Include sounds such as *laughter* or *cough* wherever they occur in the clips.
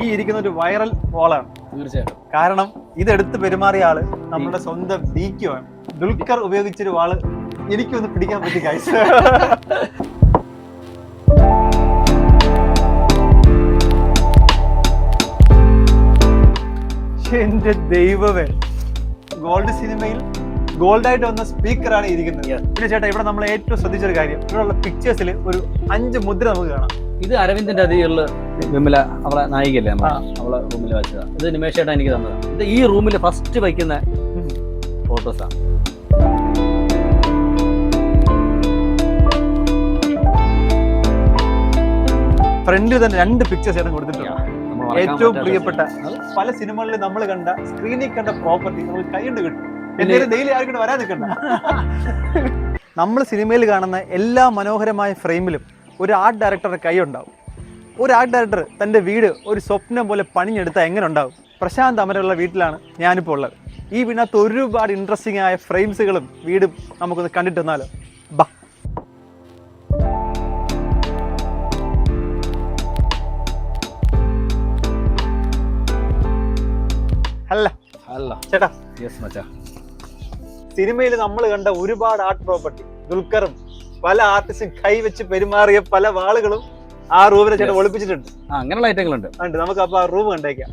ഈ ഇരിക്കുന്ന ഒരു വൈറൽ ഫോളാണ് തീർച്ചയായിട്ടും. കാരണം ഇതെടുത്ത് പെരുമാറിയ ആൾ നമ്മുടെ സ്വന്തം ഡീക്കോ ആണ്. ദുൽഖർ ഉപയോഗിച്ചൊരു വാൾ എനിക്കൊന്ന് പിടിക്കാൻ പറ്റി ഗൈസ് *laughs* എന്റെ ദൈവമേ. ഗോൾഡ് സിനിമയിൽ ഗോൾഡ് ആയിട്ട് വന്ന സ്പീക്കറാണ് ഇരിക്കുന്നത്. പിന്നെ ചേട്ടാ ഇവിടെ നമ്മൾ ഏറ്റവും ശ്രദ്ധിച്ചൊരു കാര്യം ഇവിടെയുള്ള പിക്ചേഴ്സിൽ ഒരു അഞ്ച് മുദ്ര നമുക്ക് കാണാം. ഇത് അരവിന്ദന്റെ അതിലുള്ള വിമല അവളെ നായികല്ലേ. അവളെ റൂമിൽ വെച്ചതാ. ഇത് നിമേഷ് ചേട്ടാ എനിക്ക് തന്നത്. ഇത് ഈ റൂമിൽ ഫസ്റ്റ് വയ്ക്കുന്ന ഫോട്ടോസാണ് ഫ്രണ്ടിൽ തന്നെ രണ്ട് പിക്ചേഴ്സ് ചേട്ടൻ കൊടുത്തിട്ടുണ്ട്. ഏറ്റവും പ്രിയപ്പെട്ട പല സിനിമകളിൽ നമ്മൾ കണ്ട സ്ക്രീനിൽ കണ്ട പ്രോപ്പർട്ടി നമ്മൾ കൈകൊണ്ട് കിട്ടും. ഡെയിലി ആർക്കും വരാൻ നിൽക്കണ്ട. നമ്മൾ സിനിമയിൽ കാണുന്ന എല്ലാ മനോഹരമായ ഫ്രെയിമിലും ഒരു ആർട്ട് ഡയറക്ടറുടെ കൈ ഉണ്ടാവും. ഒരു ആർട്ട് ഡയറക്ടർ തന്റെ വീട് ഒരു സ്വപ്നം പോലെ പണിഞ്ഞെടുത്താൽ എങ്ങനെ ഉണ്ടാവും? പ്രശാന്ത് അമരുള്ള വീട്ടിലാണ് ഞാനിപ്പോൾ ഉള്ളത്. ഈ വീടിനകത്ത് ഒരുപാട് ഇൻട്രസ്റ്റിംഗ് ആയ ഫ്രെയിംസുകളും വീടും നമുക്കൊന്ന് കണ്ടിട്ട് വന്നാലോ ബാ. ഹലോ. ചേട്ടാ. യെസ് മച്ചാ. സിനിമയിൽ നമ്മൾ കണ്ട ഒരുപാട് ആർട്ട് പ്രോപ്പർട്ടി ദുൽഖറും പല ആർട്ടിസ്റ്റും കൈവച്ച് പെരുമാറിയ പല വാളുകളും ആ റൂമിനെ ചേട്ടൻ. ഒളിപ്പിച്ചിട്ടുണ്ട്. അങ്ങനെയുള്ള ഐറ്റങ്ങളുണ്ട് ഉണ്ട്. നമുക്ക് അപ്പൊ ആ റൂം കണ്ടേക്കാം.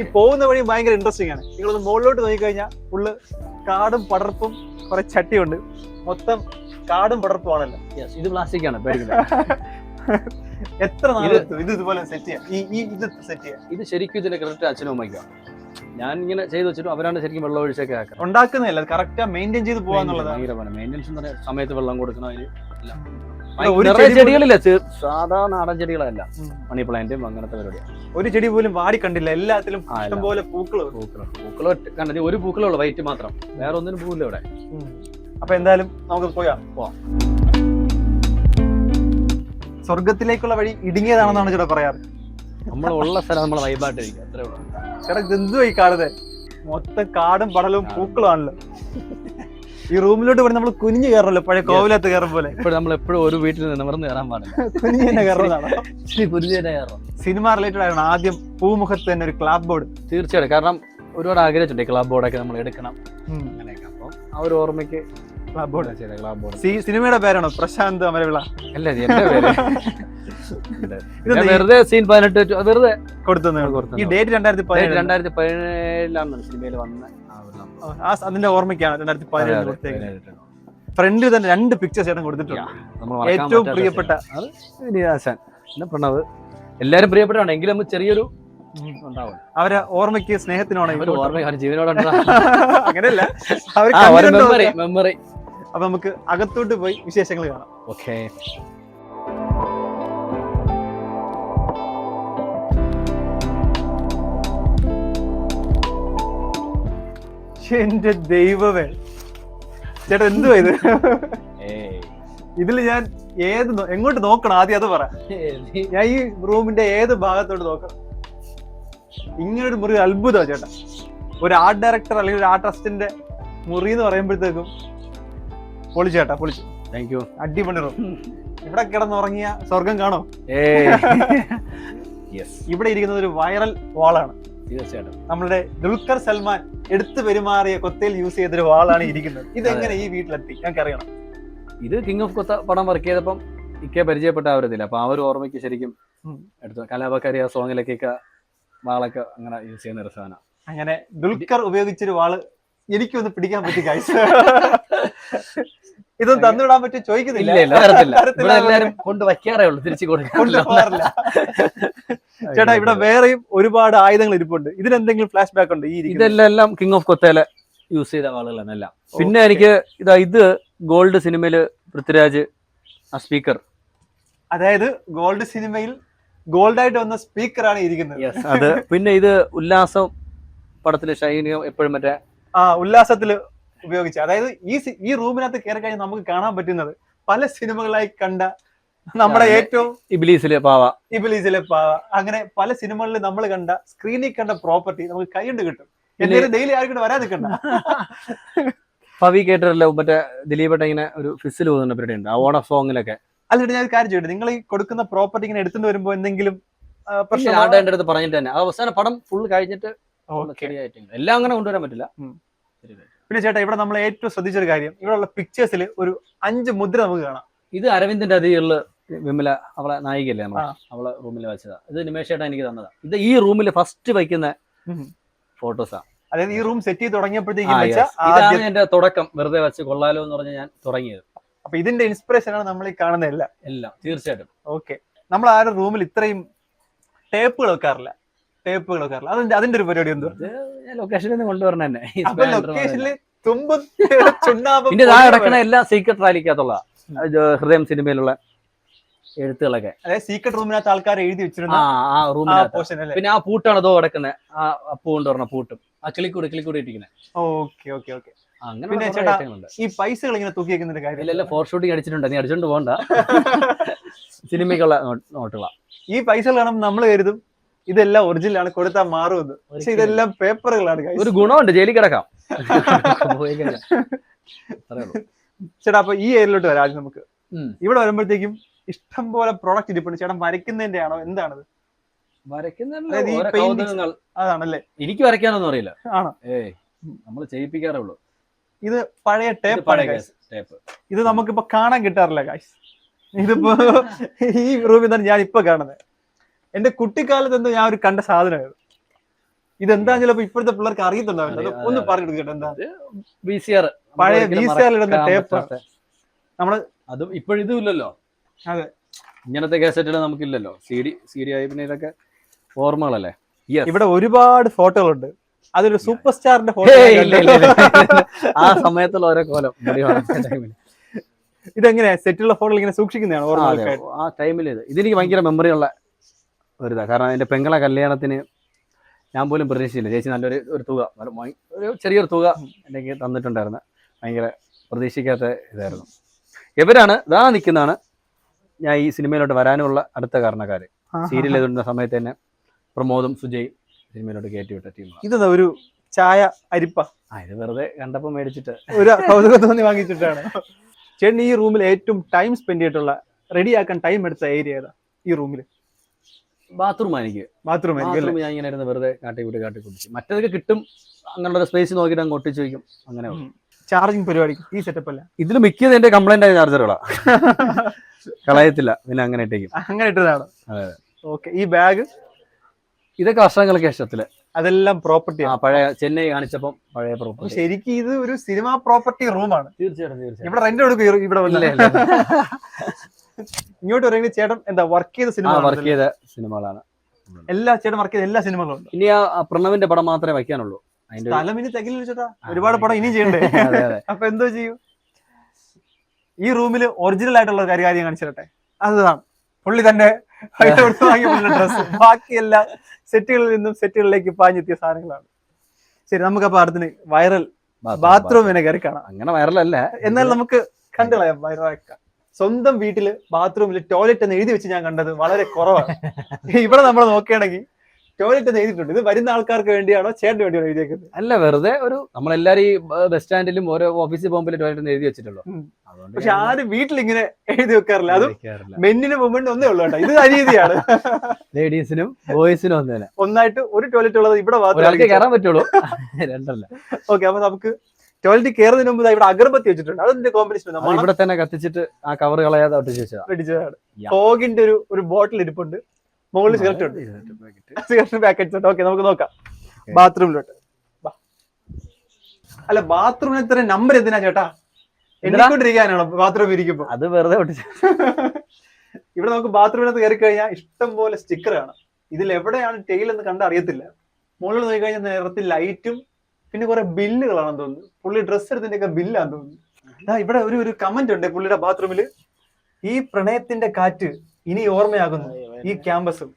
ഈ പോകുന്ന വഴി ഭയങ്കര ഇൻട്രസ്റ്റിംഗ് ആണ്. നിങ്ങളൊന്ന് മുകളിലോട്ട് നോക്കിക്കഴിഞ്ഞാൽ ഫുള്ള് കാടും പടർപ്പും കുറെ ചട്ടിയുണ്ട്. മൊത്തം കാടും പടർപ്പും ആണല്ലോ. ഇത് പ്ലാസ്റ്റിക് ആണ് എത്ര നാളെ നാളെടുത്തു? ഇത് ഇതുപോലെ സെറ്റ് ചെയ്യാം. ഈ ഇത് സെറ്റ് ചെയ്യാം. ഇത് ശരിക്കും ഇതിന്റെ ക്രെഡിറ്റ് അച്ഛനും അമ്മയ്ക്കാണ് ഞാൻ ഇങ്ങനെ ചെയ്ത് വെച്ചിട്ട് അവരാണ് ശരിക്കും വെള്ളം ഒഴിച്ചൊക്കെ ആക്കുക ഉണ്ടാക്കുന്നില്ല കറക്റ്റ് മെയിന്റെയിൻ ചെയ്ത് പോവാന്നുള്ളതാണ് ഭയങ്കര മെയിന്റെനൻസ് എന്ന് സമയത്ത് വെള്ളം കൊടുക്കണം അതിന് നിറയെ ചെടി പോലും- ചെടികളില്ല സാധാ നാടൻ ചെടികളല്ല. മണി പ്ലാന്റും അങ്ങനത്തെ പരിപാടി ഒരു ചെടി പോലും വാടി കണ്ടില്ല എല്ലാത്തിലും. ഇഷ്ടംപോലെ പൂക്കൾ പൂക്കൾ പൂക്കളോ കണ്ടത് ഒരു പൂക്കളേ ഉള്ളൂ വൈറ്റ് മാത്രം. വേറെ ഒന്നിനും പൂവില്ല ഇവിടെ. അപ്പൊ എന്തായാലും നമുക്ക് പോയാ. പോവാം. സ്വർഗത്തിലേക്കുള്ള വഴി ഇടുങ്ങിയതാണെന്നാണ് ചേട്ടാ പറയാറ്. നമ്മളുള്ള സ്ഥലം നമ്മൾ വൈബായിട്ടിരിക്കും അത്രേ ഉള്ളൂ. ചേട്ടാ ഇതെന്തോ ഈ കാണുന്നത് മൊത്തം കാടും പടലും പൂക്കളുമാണല്ലോ ഈ റൂമിലോട്ട് പോയി നമ്മൾ കുനിഞ്ഞു കയറണല്ലോ പഴയ കോവിലത്ത് കയറും പോലെ. ഇപ്പോഴും നമ്മൾ എപ്പോഴും ഒരു വീട്ടിൽ നിന്ന് നിവർന്ന് കയറാൻ പാടില്ല. കുനിഞ്ഞു തന്നെ കയറുന്നതാണ്? സിനിമ റിലേറ്റഡ് ആയിരുന്നു ആദ്യം പൂമുഖത്ത് തന്നെ ഒരു ക്ലാബ് ബോർഡ്. തീർച്ചയായിട്ടും. കാരണം ഒരുപാട് ആഗ്രഹിച്ചിട്ടുണ്ട് ക്ലാബ് ബോർഡൊക്കെ നമ്മൾ എടുക്കണം. അങ്ങനെയൊക്കെ. അപ്പൊ ആ ഒരു ഓർമ്മയ്ക്ക് ക്ലാബ് ബോർഡ് ക്ലബ് ബോർഡ് സിനിമയുടെ പേരാണോ? പ്രശാന്ത് അമരവിള. അല്ല എന്റെ പേര്. വെറുതെ സീൻ പതിനെട്ട് വെറുതെ. കൊടുത്തു. ഈ ഡേറ്റ് രണ്ടായിരത്തി പതിനേഴ് രണ്ടായിരത്തി പതിനേഴിലാണ് സിനിമയിൽ വന്ന ആ അതിന്റെ ഓർമ്മയ്ക്കാണ് രണ്ടായിരത്തി പതിനേഴ് ഫ്രണ്ട് തന്നെ രണ്ട് പിക്ചേഴ്സ് ചേട്ടൻ കൊടുത്തിട്ടുണ്ട്. ഏറ്റവും പ്രിയപ്പെട്ട നിരാശൻ പിന്നെ പ്രണവ്. എല്ലാരും പ്രിയപ്പെട്ടാണ് എങ്കിലും ചെറിയൊരു അവരെ ഓർമ്മയ്ക്ക് സ്നേഹത്തിനാണ് ഒരു ഓർമ്മ ജീവനോടാണ് ജീവനോടെ *laughs* അങ്ങനെയല്ല. മെമ്മറി മെമ്മറി അപ്പൊ നമുക്ക് അകത്തോട്ട് പോയി വിശേഷങ്ങൾ കാണാം. ഓക്കെ. എന്റെ ദൈവമേ. ചേട്ടാ എന്തുവാ ഇത്? ഇതിൽ ഞാൻ ഏത് എങ്ങോട്ട് നോക്കണം? ആദ്യം അത് പറ. ഞാൻ ഈ റൂമിന്റെ ഏത് ഭാഗത്തോട്ട് നോക്കണം? ഇങ്ങനൊരു മുറി അത്ഭുതമാണ് ചേട്ടാ. ഒരു ആർട്ട് ഡയറക്ടർ അല്ലെങ്കിൽ ഒരു ആർട്ടിസ്റ്റിന്റെ മുറി എന്ന് പറയുമ്പോഴത്തേക്കും പൊളിച്ചു ചേട്ടാ പൊളിച്ചു. താങ്ക് യു അടിപൊളി റൂം. ഇവിടെ കിടന്നുറങ്ങിയ സ്വർഗം കാണോ? *laughs* ഇവിടെ ഇരിക്കുന്നത് ഒരു വൈറൽ വാളാണ്. തീർച്ചയായിട്ടും. നമ്മുടെ ദുൽഖർ സൽമാൻ എടുത്തു പെരുമാറിയ കൊത്തയിൽ യൂസ് ചെയ്തൊരു വാളാണ് ഇരിക്കുന്നത്. ഇതെങ്ങനെ ഈ വീട്ടിലെത്തി? ഞങ്ങൾക്ക് അറിയണം ഇത് കിങ് ഓഫ് കൊത്ത പടം വർക്ക് ചെയ്തപ്പം ഇക്കെ പരിചയപ്പെട്ട അവരതില്ല അപ്പൊ ആ ഒരു ഓർമ്മയ്ക്ക് ശരിക്കും എടുത്തു കലാപക്കാരി ആ സോങ്ങിലൊക്കെ വാളൊക്കെ അങ്ങനെ യൂസ് ചെയ്യുന്ന ഒരു സാധനം. അങ്ങനെ ദുൽഖർ ഉപയോഗിച്ചൊരു വാൾ എനിക്കൊന്ന് പിടിക്കാൻ പറ്റി ഗൈസ് *laughs* ഇതൊന്നും തന്നിടാൻ പറ്റി ചോദിക്കുന്നില്ല. ഇവിടെ എല്ലാരും കൊണ്ട് വയ്ക്കാറേ ഉള്ളൂ തിരിച്ചു കൊടുക്കാറില്ല. ചേട്ടാ ഇവിടെ വേറെയും ഒരുപാട് ആയുധങ്ങൾ ഇരിപ്പുണ്ട്. ഇതിനെന്തെങ്കിലും ഫ്ലാഷ് ബാക്ക് ഉണ്ട് ഈ? ഇതെല്ലാം കിങ് ഓഫ് കൊത്തേല യൂസ് ചെയ്ത ആളുകളാണ് എല്ലാം പിന്നെ എനിക്ക് ഇതാ ഇത് ഗോൾഡ് സിനിമയിൽ പൃഥ്വിരാജ് ആ സ്പീക്കർ അതായത് ഗോൾഡ് സിനിമയിൽ ഗോൾഡ് ആയിട്ട് വന്ന സ്പീക്കറാണ് ഇരിക്കുന്നത്. അത്. പിന്നെ ഇത് ഉല്ലാസം പടത്തിലെ ഷൈനിയും എപ്പോഴും മറ്റേ ആ ഉല്ലാസത്തിൽ ഉപയോഗിച്ച. അതായത് ഈ ഈ റൂമിനകത്ത് കയറി കഴിഞ്ഞാൽ നമുക്ക് കാണാൻ പറ്റുന്നത് പല സിനിമകളായി കണ്ട നമ്മുടെ. ഏറ്റവും ഇബിലീസിലെ പാവ. ഇബിലീസിലെ പാവ. അങ്ങനെ പല സിനിമകളിൽ നമ്മൾ കണ്ട സ്ക്രീനിൽ കണ്ട പ്രോപ്പർട്ടി നമുക്ക് കൈകൊണ്ട് കിട്ടും. എന്തെങ്കിലും ഡെയിലി ആർക്കും വരാൻ നിൽക്കണ്ട. പവി കേട്ടല്ലോ മറ്റേ ദിലീപേട്ട ഇങ്ങനെ ഒരു ഫിസിൽ പോകുന്ന പരിപാടി ഉണ്ട്. ആ ഓണ സോങ്ങിലൊക്കെ അല്ല ഞാൻ ഒരു കാര്യം ചോദിച്ചു നിങ്ങൾ ഈ കൊടുക്കുന്ന പ്രോപ്പർട്ടി ഇങ്ങനെ എടുത്തുകൊണ്ട് വരുമ്പോ എന്തെങ്കിലും പക്ഷേ അടുത്ത് പറഞ്ഞിട്ട് തന്നെ. അവസാന പടം ഫുൾ കഴിഞ്ഞിട്ട് എല്ലാം അങ്ങനെ കൊണ്ടുവരാൻ പറ്റില്ല. ശരി. പിന്നെ ചേട്ടാ ഇവിടെ നമ്മൾ ഏറ്റവും ശ്രദ്ധിച്ചൊരു കാര്യം. ഇവിടെയുള്ള പിക്ചേഴ്സിൽ ഒരു അഞ്ച് മുദ്ര നമുക്ക് കാണാം. ഇത് അരവിന്ദിന്റെ അതിലുള്ള വിമല അവളെ നായികയല്ലേ നമ്മളെ? ആ. അവളെ റൂമിൽ വെച്ചതാ. ഇത് നിമേഷേട്ടാ എനിക്ക് തന്നതാ. ഇത് ഈ റൂമിൽ ഫസ്റ്റ് വയ്ക്കുന്ന. ഫോട്ടോസാ അതായത് ഈ റൂം സെറ്റ് ചെയ്ത് തുടങ്ങിയപ്പോഴത്തേക്കും എന്റെ തുടക്കം. വെറുതെ വെച്ച് കൊള്ളാലോ എന്ന് പറഞ്ഞ് ഞാൻ തുടങ്ങിയത്. അപ്പൊ ഇതിന്റെ ഇൻസ്പിറേഷൻ ആണ് നമ്മൾ ഈ കാണുന്നതല്ല. എല്ലാം. തീർച്ചയായിട്ടും. ഓക്കെ നമ്മൾ ആരും റൂമിൽ ഇത്രയും ടേപ്പുകൾ വെക്കാറില്ല. ടേപ്പുകൾ വെക്കാറില്ല അതിന്റെ അതിന്റെ ഒരു പരിപാടി എന്തോ ലൊക്കേഷനിൽ നിന്ന് കൊണ്ടുവരണ തന്നെ. ഈ അപ്പൊ ലൊക്കേഷനിൽ തുമ്പും *laughs* ചുണ്ണാമ്പും ഇതിന്റെ താഴെ കിടക്കണ എല്ലാം സീക്രട്ട് റാലിക്കകത്തുള്ള ഹൃദയം സിനിമയിലുള്ള എഴുത്തുകളൊക്കെ. അതായത് സീക്രട്ട് റൂമിനകത്ത് ആൾക്കാർ എഴുതി വെച്ചിരുന്ന ആ റൂമിനകത്ത് പിന്നെ ആ പൂട്ടാണ് അതോ കിടക്കുന്നത് ആ അപ്പു കൊണ്ട് പറഞ്ഞ പൂട്ടും. ആ കിളിക്കൂടി കിളിക്കൂടി ഇട്ടിരിക്കുന്നത് ഓക്കെ ഓക്കെ ഓക്കെ. അങ്ങനെ പിന്നെ ചേട്ടാ, ഈ പൈസകൾ ഇങ്ങനെ തൂക്കി വെക്കുന്ന കാര്യം ഇല്ല ഫോർ ഷൂട്ടിങ് അടിച്ചിട്ടുണ്ട്. നീ അടിച്ചോണ്ട് പോകണ്ട *laughs* സിനിമയ്ക്കുള്ള നോട്ടുകളാ. ഈ പൈസകൾ കാണുമ്പോൾ നമ്മൾ കരുതും ഇതെല്ലാം ഒറിജിനൽ ആണ് കൊടുത്താൽ മാറുമെന്ന്. പക്ഷെ ഇതെല്ലാം പേപ്പറുകളാണ്. ഒരു ഗുണമുണ്ട് ജയിലിൽ കിടക്കാം. ചേട്ടാ അപ്പൊ ഈ ഏരിയയിലോട്ട് വരാം ആദ്യം നമുക്ക്. ഇവിടെ വരുമ്പോഴത്തേക്കും ഇഷ്ടം പോലെ പ്രോഡക്റ്റ് ഇരിപ്പുണ്ട്. ചേട്ടൻ വരയ്ക്കുന്നതിന്റെ ആണോ? എന്താണത്? അതാണല്ലേ? എനിക്ക് വരയ്ക്കാനൊന്നും അറിയില്ല. ആണോ? നമ്മൾ ചെയ്യിപ്പിക്കാറേ ഉള്ളൂ. ഇത് പഴയ ടേപ്പ് ടേപ്പ് ഇത് നമുക്കിപ്പോ കാണാൻ കിട്ടാറില്ല ഗായ്സ് ഇതിപ്പോ ഈ റൂമിൽ തന്നെ ഞാൻ ഇപ്പൊ കാണുന്നത്. എന്റെ കുട്ടിക്കാലത്ത് എന്തോ ഞാൻ ഒരു കണ്ട സാധനമായത് ഇതെന്താ ചിലപ്പോ ഇപ്പോഴത്തെ പിള്ളേർക്ക് അറിയത്തുണ്ടാവില്ല. ഒന്ന് പറഞ്ഞു കൊടുക്കട്ടെ എന്താ? വി സി ആർ പഴയ VCR ൽ ഇടുന്ന ടേപ്പ്. നമ്മൾ അത് ഇപ്പോഴിതും ഇല്ലല്ലോ. അതെ. ഇങ്ങനത്തെ കാസറ്റുകൾ നമുക്കില്ലല്ലോ. സി ഡി സി ഡി ആയി പിന്നെ ഇതൊക്കെ ഓർമ്മകളല്ലേ. ഇവിടെ ഒരുപാട് ഫോട്ടോകളുണ്ട്. അതൊരു സൂപ്പർ സ്റ്റാറിന്റെ ഫോട്ടോ. ആ സമയത്തുള്ള ഓരോ കോലം. ഇതെങ്ങനെയാ സെറ്റുള്ള ഫോട്ടോ ഇങ്ങനെ സൂക്ഷിക്കുന്നതാണ് ഓർമ്മ. ആ ടൈമിൽ ഇത്. ഇതെനിക്ക് ഭയങ്കര മെമ്മറി ഉള്ള ഒരു ഇതാ കാരണം എന്റെ പെങ്ങളെ കല്യാണത്തിന് ഞാൻ പോലും പ്രതീക്ഷിച്ചില്ല. ചേച്ചി നല്ലൊരു ഒരു തുക ഒരു ചെറിയൊരു തുക എനിക്ക് തന്നിട്ടുണ്ടായിരുന്നു. ഭയങ്കര പ്രതീക്ഷിക്കാത്ത ഇതായിരുന്നു. ഇവരാണ് ഇതാ നിൽക്കുന്നതാണ്. ഞാൻ ഈ സിനിമയിലോട്ട് വരാനുള്ള അടുത്ത കാരണക്കാർ സീരിയൽ എഴുതുന്ന സമയത്ത് തന്നെ പ്രമോദും സുജയും സിനിമയിലോട്ട് കയറ്റി വിട്ട ടീമാണ്. ഇതെന്താ ഒരു ചായ അരിപ്പ? ആ ഇത് വെറുതെ കണ്ടപ്പോൾ മേടിച്ചിട്ട്. ഒരു കൗതുകം തോന്നി വാങ്ങിച്ചിട്ടാണ്. ചേട്ടൻ ഈ റൂമിൽ ഏറ്റവും ടൈം സ്പെൻഡ് ചെയ്തിട്ടുള്ള റെഡിയാക്കാൻ ടൈം എടുത്ത ഏരിയ ഏതാ ഈ റൂമിൽ ബാത്റൂം എനിക്ക് ബാത്റൂം ഞാൻ ഇങ്ങനെ ഇരുന്ന് വെറുതെ കാട്ടി കൂട്ടി കാട്ടി കാട്ടിക്കൂട്ടി മറ്റേതൊക്കെ കിട്ടും അങ്ങനെയുള്ള സ്പേസ് നോക്കിയിട്ട് അങ്ങ് ഒട്ടിച്ച് വയ്ക്കും അങ്ങനെ ചാർജിങ് പരിപാടി ഈ സെറ്റപ്പ് അല്ല. ഇതിൽ മിക്കത് എന്റെ കംപ്ലൈന്റ് ആയ ചാർജറുകളാ കളയത്തില്ല. പിന്നെ അങ്ങനെ ഇട്ടേക്കും. അങ്ങനെ ഇട്ടതാണ്. ഓക്കെ ഈ ബാഗ് ഇതൊക്കെ വർഷങ്ങൾക്ക് ഇഷ്ടത്തിൽ. അതെല്ലാം പ്രോപ്പർട്ടി ആ പഴയ ചെന്നൈ കാണിച്ചപ്പം പഴയ പ്രോപ്പർട്ടി ശരിക്കും ഇത് ഒരു സിനിമ പ്രോപ്പർട്ടി റൂമാണ് തീർച്ചയായിട്ടും തീർച്ചയായിട്ടും. ഇവിടെ റെന്റ് കൊടുക്കും ഇവിടെ. ഇങ്ങോട്ട് പറയുന്നത് ചേട്ടൻ എന്താ വർക്ക് ചെയ്ത സിനിമ വർക്ക് ചെയ്ത സിനിമകളാണ് എല്ലാ ചേട്ടൻ വർക്ക് ചെയ്ത എല്ലാ സിനിമകളും ഉണ്ട്? ഇനി ആ പ്രണവിന്റെ പടം മാത്രമേ വയ്ക്കാനുള്ളൂ. സ്ഥലമിനി തികയില്ല ചേട്ടാ. ഒരുപാട് പടം ഇനിയും ചെയ്യണ്ടേ? അപ്പൊ എന്തോ ചെയ്യും? ഈ റൂമിൽ ഒറിജിനൽ ആയിട്ടുള്ള ഒരു കാര്യം കാണിച്ചിരട്ടെ അതാണ്. പുള്ളി തന്നെ *laughs* വാങ്ങിയ ഡ്രസ് ബാക്കിയെല്ലാം സെറ്റുകളിൽ നിന്നും സെറ്റുകളിലേക്ക് പാഞ്ഞെത്തിയ സാധനങ്ങളാണ്. ശരി നമുക്ക് അപ്പൊ അടുത്തിന് വൈറൽ ബാത്റൂമിനെ കയറി കാണാം. അങ്ങനെ വൈറൽ അല്ല. എന്നാൽ നമുക്ക് കണ്ടുകളയാം. വൈറലാക്കാം സ്വന്തം വീട്ടിൽ ബാത്റൂമിൽ ടോയ്ലറ്റ് എന്ന് എഴുതി വെച്ച് ഞാൻ കണ്ടത് വളരെ കുറവാണ്. ഇവിടെ നമ്മൾ നോക്കുകയാണെങ്കിൽ ടോയ്ലറ്റ് എന്ന് എഴുതിയിട്ടുണ്ട്. ഇത് വരുന്ന ആൾക്കാർക്ക് വേണ്ടിയാണോ ചേട്ടന് വേണ്ടിയാണോ എഴുതിയേക്കുന്നത്? അല്ല വെറുതെ ഒരു നമ്മളെല്ലാരും ഈ ബസ് സ്റ്റാൻഡിലും ഓരോ ഓഫീസിൽ പോകുമ്പോൾ ടോയ്ലറ്റ് എന്ന് എഴുതി വെച്ചിട്ടുള്ളൂ. പക്ഷെ ആരും വീട്ടിൽ ഇങ്ങനെ എഴുതി വെക്കാറില്ല. അതും. മെന്നിന് വുമണിന് ഒന്നേ ഉള്ളൂ കേട്ടോ. ഇത് അനീതിയാണ്. ലേഡീസിനും ബോയ്സിനും ഒന്നേ ഒന്നായിട്ട് ഒരു ടോയ്ലറ്റ് ഉള്ളത് ഇവിടെ കയറാൻ പറ്റുള്ളൂ. രണ്ടല്ല. ഓക്കെ അപ്പൊ നമുക്ക് ടോയ്ലറ്റ് കയറുന്നതിന് മുമ്പ് ഇവിടെ അഗർബത്തി വെച്ചിട്ടുണ്ട്. അതിന്റെ കോമ്പിനേഷൻ ഇവിടെ തന്നെ കത്തിച്ചിട്ട് ആ കവർ കളയാതെ ഒട്ടിച്ച് വെച്ചതാ. പിടിച്ചതാണ്. Yeah. ഫോഗിന്റെ ഒരു ഒരു ബോട്ടിൽ ഇരിപ്പുണ്ട്. മുകളിൽ സിഗരറ്റ് ഉണ്ട്. സിഗരറ്റ് പാക്കറ്റ്സ് ഉണ്ട്. ഓക്കെ നമുക്ക് നോക്കാം. ബാത്റൂമിലോട്ട്. അല്ല ബാത്റൂമിന് ഇത്ര നമ്പർ എന്തിനാ ചേട്ടാ? എണ്ണിക്കൊണ്ടിരിക്കാനാണോ ബാത്റൂം ഇരിക്കുമ്പോ? അത് വെറുതെ ഒട്ടിച്ച്. *laughs* ഇവിടെ നമുക്ക് ബാത്റൂമിനകത്ത് കയറി കഴിഞ്ഞാൽ ഇഷ്ടം പോലെ സ്റ്റിക്കർ കാണാം. ഇതിൽ എവിടെയാണ് ടെയിൽ എന്ന് കണ്ടറിയത്തില്ല. മുകളിൽ നോക്കി കഴിഞ്ഞാൽ നിറത്തിൽ ലൈറ്റും പിന്നെ കുറെ ബില്ലുകളാണെന്ന് തോന്നുന്നു. പുള്ളി ഡ്രസ്സ് എടുത്തതിന്റെ ഒക്കെ ബില്ലാന്ന് തോന്നുന്നു. ഇവിടെ ഒരു ഒരു കമന്റ് ഉണ്ട് പുള്ളിയുടെ ബാത്റൂമിൽ ഈ പ്രണയത്തിന്റെ കാറ്റ് ഇനി ഓർമ്മയാകുന്നു. ഈ ക്യാമ്പസും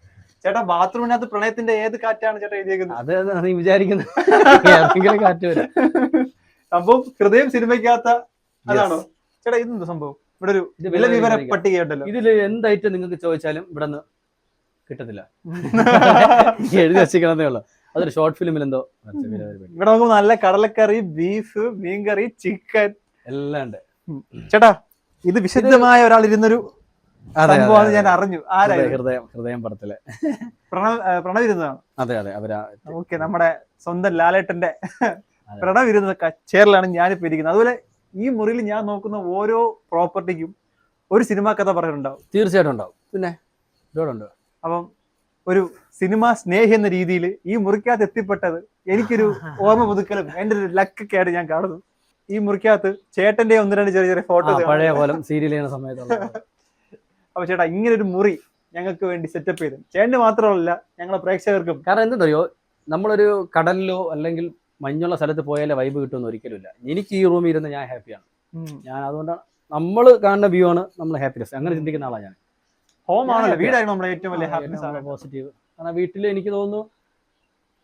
ചേട്ടാ ബാത്റൂമിനകത്ത് പ്രണയത്തിന്റെ ഏത് കാറ്റാണ് ചേട്ടാ എഴുതിയേക്കുന്നത്? അത് നീ വിചാരിക്കുന്നു. *laughs* കാറ്റ് വരും. സംഭവം ഹൃദയം സിനിമയ്ക്കകത്ത അതാണോ? ചേട്ടാ ഇതെന്താ സംഭവം? ഇവിടെ ഒരു വില വിവര. പട്ടികയുണ്ടല്ലോ. ഇതിൽ എന്തായിട്ട് നിങ്ങൾക്ക് ചോദിച്ചാലും ഇവിടെ നിന്ന് കിട്ടത്തില്ല *laughs* എഴുതി വച്ചിരിക്കണമെന്നേ ഉള്ളൂ. അതൊരു ഷോർട്ട് ഫിലിമിൽ എന്തോ ഇവിടെ നമുക്ക് നല്ല കടലക്കറി ബീഫ് മീൻകറി ചിക്കൻ എല്ലാം ഉണ്ട്. ചേട്ടാ ഇത് വിശുദ്ധമായ ഒരാൾ ഇരുന്നൊരു ഞാൻ അറിഞ്ഞു. ആരായിരുന്നു ഹൃദയം ഹൃദയം പടത്തിലെ പ്രണവ് പ്രണവ് ഇരുന്നതാണ്. അതെ അതെ അവരാ ഓക്കെ നമ്മുടെ സ്വന്തം ലാലേട്ടന്റെ പ്രണവ് ഇരുന്ന കച്ചേറിലാണ് ഞാനിപ്പോ ഇരിക്കുന്നത്. അതുപോലെ ഈ മുറിയിൽ ഞാൻ നോക്കുന്ന ഓരോ പ്രോപ്പർട്ടിക്കും ഒരു സിനിമ കഥ പറഞ്ഞിട്ടുണ്ടാവും തീർച്ചയായിട്ടും ഉണ്ടാവും. പിന്നെ? ഒരുപാടുണ്ട്. അപ്പം ഒരു സിനിമ സ്നേഹി എന്ന രീതിയിൽ ഈ മുറിക്കകത്ത് എത്തിപ്പെട്ടത് എനിക്കൊരു *laughs* ഓർമ്മ പുതുക്കലും എന്റെ ഒരു ലക്കൊക്കെ ആയിട്ട് ഞാൻ കാണുന്നു. ഈ മുറിക്കകത്ത് ചേട്ടന്റെ ഒന്ന് രണ്ട് ചെറിയ ചെറിയ ഫോട്ടോ പഴയ കോലം സീരിയൽ ചെയ്യുന്ന സമയത്തുള്ള *laughs* അപ്പൊ ചേട്ടാ ഇങ്ങനെ ഒരു മുറി ഞങ്ങൾക്ക് വേണ്ടി സെറ്റപ്പ് ചെയ്തു. ചേട്ടന് മാത്രമല്ല ഞങ്ങളെ പ്രേക്ഷകർക്കും. കാരണം എന്തെന്നറിയോ? നമ്മളൊരു കടലിലോ അല്ലെങ്കിൽ മഞ്ഞുള്ള സ്ഥലത്ത് പോയാലേ വൈബ് കിട്ടുമെന്ന് ഒരിക്കലുമില്ല. എനിക്ക് ഈ റൂമിൽ ഇരുന്ന് ഞാൻ ഹാപ്പിയാണ് ഞാൻ അതുകൊണ്ടാണ് നമ്മൾ കാണുന്ന വ്യൂ ആണ് നമ്മൾ ഹാപ്പിനെസ് അങ്ങനെ ചിന്തിക്കുന്ന ആളാണ് ഞാൻ. ഹോം ആണല്ലോ വീടായിരുന്നു നമ്മുടെ ഏറ്റവും വലിയ ഹാപ്പിനെസ് ആണ്. പോസിറ്റീവ് കാരണം വീട്ടിൽ എനിക്ക് തോന്നുന്നു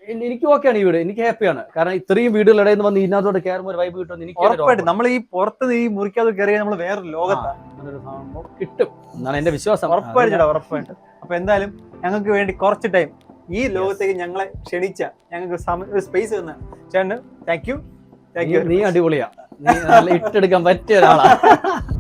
എനിക്ക് ഓക്കെയാണ് ഈ വീട്. എനിക്ക് ഹാപ്പിയാണ് കാരണം ഇത്രയും ഇടയിൽ നിന്ന് വന്ന് ഇതിനകത്തോട്ട് കയറുമ്പോൾ ഒരു വൈബ് കിട്ടും എനിക്ക് നമ്മൾ ഈ പുറത്ത് ഈ മുറിക്കാതെ കയറിയാൽ നമ്മൾ വേറൊരു ലോകത്താണ് കിട്ടും. എന്നാണ് എന്റെ വിശ്വാസം. ഉറപ്പായിട്ടാ ഉറപ്പായിട്ട്. അപ്പൊ എന്തായാലും ഞങ്ങൾക്ക് വേണ്ടി കുറച്ച് ടൈം ഈ ലോകത്തേക്ക് ഞങ്ങളെ ക്ഷണിച്ച ഞങ്ങൾക്ക് സ്പേസ് തന്ന. ചേട്ടന് താങ്ക് യു താങ്ക് യു നീ- അടിപൊളിയാ. നീ ഇട്ടെടുക്കാൻ പറ്റിയ ഒരാളാ. *laughs*